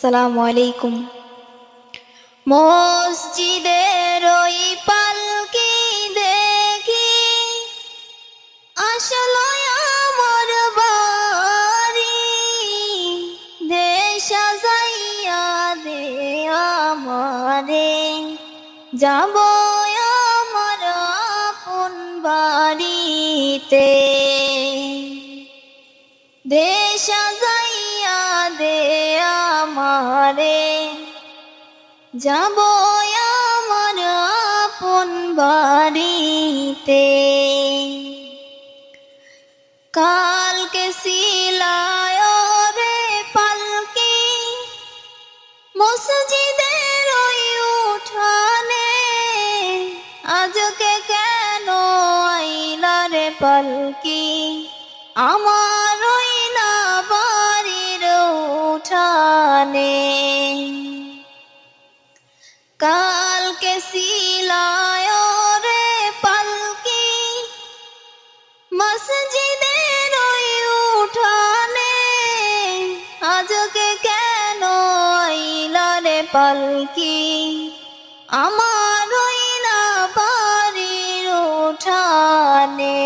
আসসালামু আলাইকুম মসজিদের ওই পালকি দেখি, আসলো আমার বাড়ি। দেশ যাইয়া দে আমারে, যাব আমার আপন বাড়িতে। দেশ যাব আমার আপন বাড়িতে। কালকে সিলায় রে পালকি, মসজিদের ওই উঠানে। আজকে কেন আইলা রে পালকি? আমার ওই না বাড়ির উঠানে। কালকে সিলায় রে পালকি? মসজিদের ওই উঠানে, আজকে কেন আইলা রে পালকি? আমার ওই না বাড়ির উঠানে।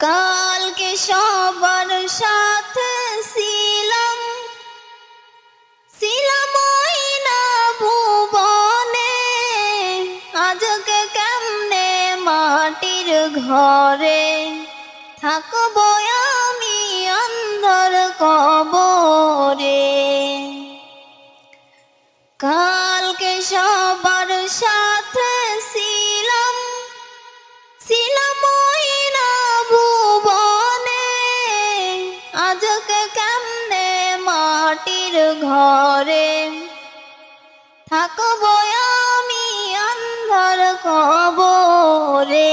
কালকে সবার ঘরে থাকব আমি অন্ধর কবরে। কালকে সবার সাথে ছিলাম ছিলাম ভুবনে আজকে কেমনে মাটির ঘরে থাকব আমি অন্ধর কবরে?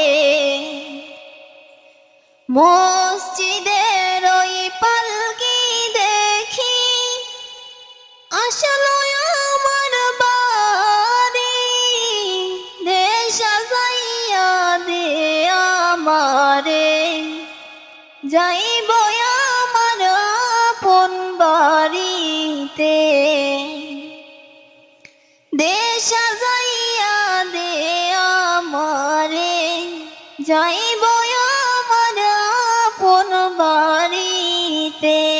মসজিদের ওই পালকি দেখি। আসলো আমার বাড়ি। দেশ যাইয়া দে আমারে। যাইব আমার আপন বাড়িতে। দেশ যাইয়া দে আমারে। যাইব আমার আপন বাড়িতে